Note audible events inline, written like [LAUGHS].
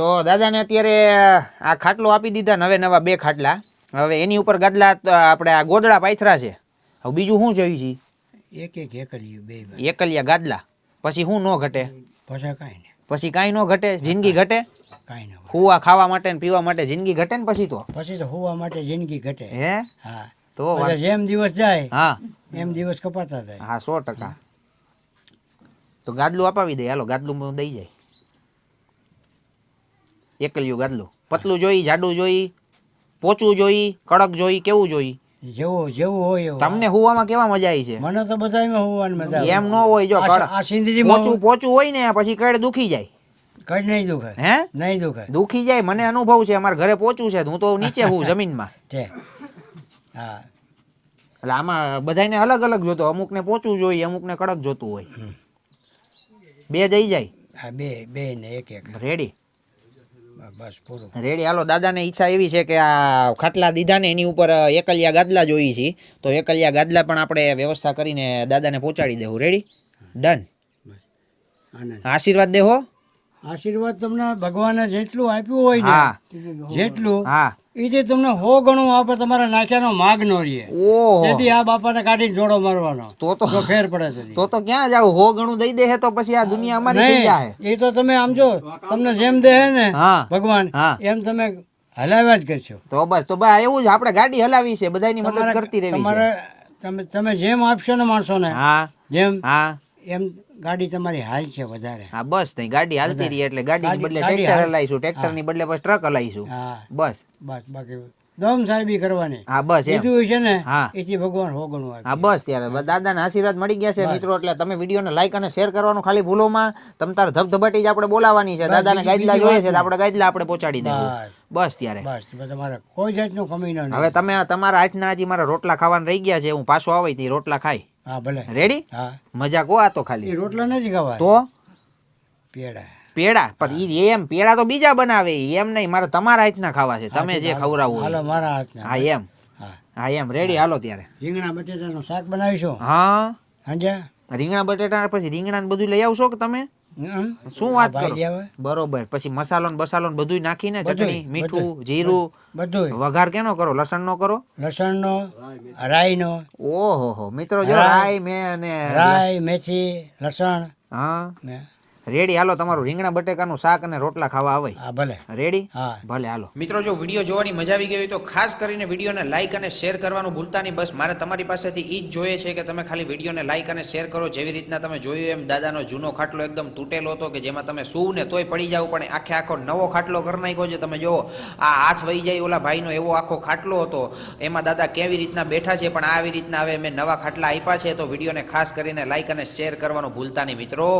તો દાદાને અત્યારે આ ખાટલો આપી દીધા ને હવે નવા બે ખાટલા. હવે એની ઉપર ગાદલા આપણે આ ગોદડા પાથરા છે. હવે બીજું શું જોયું છે? એક એક એકલિયું બે બે એકલિયા ગાદલા. પછી શું ન ઘટે? પછી કાંઈ નહીં. પછી કાંઈ ન ઘટે? જિંદગી ઘટે? કાંઈ ન હુવા ખાવા માટે ને પીવા માટે જિંદગી ઘટે ને પછી તો? પછી તો હુવા માટે જિંદગી ઘટે. હે? હા. તો જેમ દિવસ જાય હા. એમ દિવસ કપાતા જાય. હા સો ટકા. તો ગાદલું અપાવી દે. હાલો ગાદલું દઈ જાય. એકલિયું ગાદલું પતલું જોઈ જાડું જોઈ પોચું જોઈ કડક જોઈ કેવું જોઈ? જેવું જેવું હોય તમને હુવામાં કેવા મજા આવી છે? મને તો બધામાં હુવાની મજા એમ ન હોય જો આ- કડ- પોચું પોચું હોય ને પછી કડ દુખી જાય. કઈ નહીં દુખે હે? નહીં દુખે દુખી જાય મને અનુભવ છે અમારા ઘરે પોચું છે હું તો નીચે હું જમીનમાં. [LAUGHS] છે. હા. એટલે આમાં બધાને અલગ અલગ જોતો અમુકને પોચું જોઈએ અમુકને કડક જોતું હોય. બે જઈ જાય. હા બે બે ને એક એક. રેડી બસ પૂરું. રેડી. હાલો દાદાને ઈચ્છા એવી છે કે આ ખાટલા દીધા ને એની ઉપર એકલિયા ગાદલા જોઈએ છે. તો એકલિયા ગાદલા પણ આપણે વ્યવસ્થા કરીને દાદાને પહોંચાડી દેવું. રેડી? ડન. આશીર્વાદ દેહો આશીર્વાદ તમને ભગવાને જેટલું આપ્યું હોય ને જેટલું. હા. એ જે તમને હો ગણું આપે તમારા નાખ્યાનો માગ નો રહીએ જેથી આ બાપાને કાઢીને જોડો મારવાનો. તો તો ફેર પડે છે તો તો ક્યાં જાવ? હો ગણું દઈ દે તો પછી આ દુનિયા અમારી થઈ જાય એ તો તમે આમ જો તમને જેમ દે ને હા ભગવાન હા. એમ તમે હલાવ્યા જ કરશો. તો બસ તો બસ એવું જ આપણે ગાડી હલાવી છે બધાની મદદ કરતી રહેવી તમારે છે તમે તમે જેમ આપશો ને માણસોને હા જેમ હા. એમ ગાડી તમારી હાલ છે વધારે. હા બસ નહીં ગાડી હાલતી રહી એટલે ગાડીની ગાડી- બદલે ટ્રેક્ટર હાલ- હલાવીશું ટ્રેક્ટરની બદલે પછી ટ્રક હલાવીશું બસ. બસ બાકી દમ સાહેબી કરવાની. હા બસ બીજું છે ને હા. એથી ભગવાન હોગણું આપે. હા બસ ત્યારે દાદાના આશીર્વાદ મળી ગયા છે મિત્રો એટલે તમે વિડીયોને લાઈક અને શેર કરવાનું ખાલી ભૂલોમાં તમ તારે ધબધબાટી જ આપણે બોલાવાની છે. દાદાને ગાદલા જોઈએ છે આપણે ગાદલા આપણે પહોંચાડી દઈએ બસ. ત્યારે. બસ તમારે કોઈ જાતનું કમી ન હવે તમે તમારા આજના હજી મારા રોટલા ખાવાના રહી ગયા છે હું પાછો આવી તે રોટલા ખાઈ. હા ભલે. રેડી હા. મજા કો આ તો ખાલી. રોટલા નથી ખાવા તો? પેડા. પેડા? પણ ઈ એમ પેડા તો બીજા બનાવે. એમ નહીં મારે તમારા હાથના ખાવા છે. તમે જે ખવડાવવું હાલો મારા હાથના. હા એમ. હા. હા એમ. રેડી હાલો ત્યારે. રીંગણા બટેટાનું શાક બનાવીશું. હા. હાંજે રીંગણા બટેટા પછી રીંગણા ને બધું લઈ આવશો કે તમે? શું વાત કરો? બરોબર. પછી મસાલો ને બસાલો ને બધું નાખીને ચટણી મીઠું જીરું. બધું વઘાર કેનો કરો? લસણ નો કરો? લસણ નો રાઈ નો ઓહો મિત્રો જો રાઈ. મે અને રાઈ મેથી લસણ. હા. રેડી હાલો તમારું રીંગણા બટેકાનું શાક અને રોટલા ખાવા આવે. હા ભલે. રેડી? હા. ભલે હાલો. મિત્રો જો વીડિયો જોવાની મજા આવી ગઈ હોય તો ખાસ કરીને વિડીયોને લાઈક અને શેર કરવાનું ભૂલતા નહીં. બસ મારે તમારી પાસેથી ઈ જ જોઈએ છે કે તમે ખાલી વિડીયોને લાઈક અને શેર કરો. જેવી રીતના તમે જોયું એમ દાદાનો જૂનો ખાટલો એકદમ તૂટેલો હતો કે જેમાં તમે સૂવ ને તોય પડી જાવ પણ આખે આખો નવો ખાટલો કરી નાખ્યો છે. તમે જો આ હાથ વહી જાય ઓલા ભાઈનો એવો આખો ખાટલો હતો. એમાં દાદા કેવી રીતના બેઠા છે પણ આવી રીતના હવે મેં નવા ખાટલા આપ્યા છે. તો વિડીયોને ખાસ કરીને લાઈક અને શેર કરવાનું ભૂલતા નહીં મિત્રો.